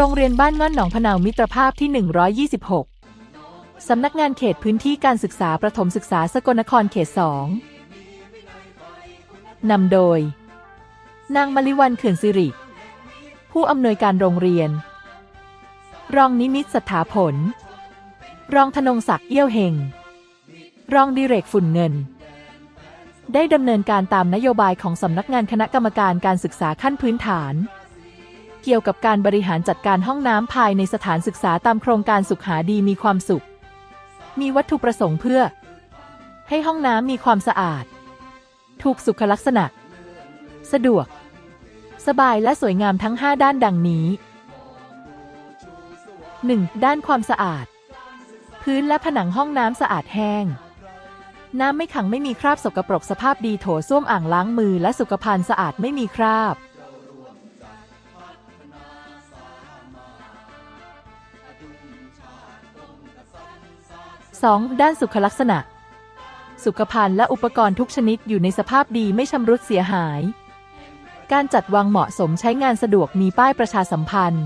โรงเรียนบ้านง่อนหนองพะเนามิตรภาพที่ 126 สำนักงานเขตพื้นที่การศึกษาประถมศึกษาสกลนครเขต 2 นำโดย นางมลิวันเขื่อนสิริ ผู้อำนวยการโรงเรียน รองนิมิตรสถาผล รองธนงศักดิ์เอี้ยวเฮง รองดิเรกฝุ่นเงิน ได้ดำเนินการตามนโยบายของสำนักงานคณะกรรมการการศึกษาขั้นพื้นฐาน เกี่ยวกับการบริหารจัดการห้องน้ำภายในสถานศึกษาตามโครงการสุขหาดีมีความสุข มีวัตถุประสงค์เพื่อ ให้ห้องน้ำมีความสะอาด ถูกสุขลักษณะ สะดวก สบายและสวยงามทั้ง 5 ด้านดังนี้ 1. ด้านความสะอาด พื้นและผนังห้องน้ำสะอาดแห้ง น้ำไม่ขังไม่มีคราบสกปรกสภาพดีโถส้วมอ่างล้างมือและสุขภัณฑ์สะอาดไม่มีคราบ 2. ด้านสุขลักษณะ สุขภัณฑ์และอุปกรณ์ทุกชนิดอยู่ในสภาพดีไม่ชำรุดเสียหาย การจัดวางเหมาะสมใช้งานสะดวกมีป้ายประชาสัมพันธ์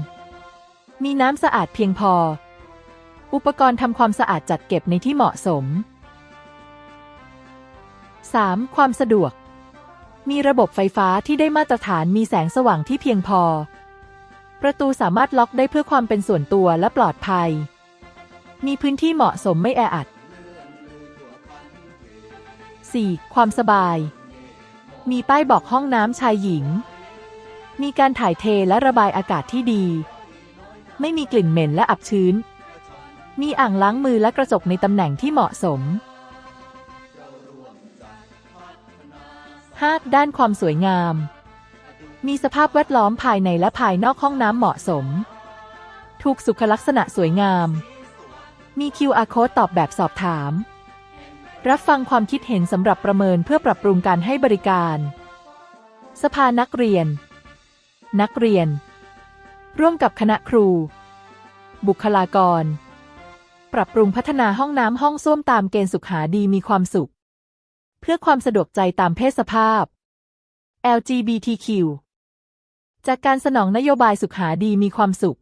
มีน้ำสะอาดเพียงพอ อุปกรณ์ทำความสะอาดจัดเก็บในที่เหมาะสม 3. ความสะดวก มีระบบไฟฟ้าที่ได้มาตรฐานมีแสงสว่างที่เพียงพอ ประตูสามารถล็อกได้เพื่อความเป็นส่วนตัวและปลอดภัย มีพื้นที่เหมาะสมไม่แออัด 4. ความสบาย มีป้ายบอกห้องน้ำชายหญิง มีการถ่ายเทและระบายอากาศที่ดี ไม่มีกลิ่นเหม็นและอับชื้น มีอ่างล้างมือและกระจกในตำแหน่งที่เหมาะสม 5. ด้านความสวยงาม มีสภาพแวดล้อมภายในและภายนอกห้องน้ำเหมาะสม ถูกสุขลักษณะสวยงาม มี QR code ตอบแบบสอบถาม รับฟังความคิดเห็นสำหรับประเมินเพื่อปรับปรุงการให้บริการ สภานักเรียน นักเรียน ร่วมกับคณะครู บุคลากร ปรับปรุงพัฒนาห้องน้ำห้องส้วมตามเกณฑ์สุขหาดีมีความสุข เพื่อความสะดวกใจตามเพศสภาพ LGBTQ จากการสนองนโยบายสุขหาดีมีความสุข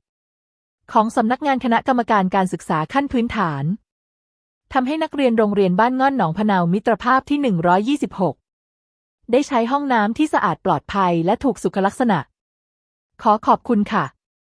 ของสำนักงานคณะกรรมการการศึกษาขั้นพื้นฐานทำให้นักเรียนโรงเรียนบ้านง่อนหนองพะเนามิตรภาพที่ 126 ได้ใช้ห้องน้ำที่สะอาดปลอดภัยและถูกสุขลักษณะ ขอขอบคุณค่ะ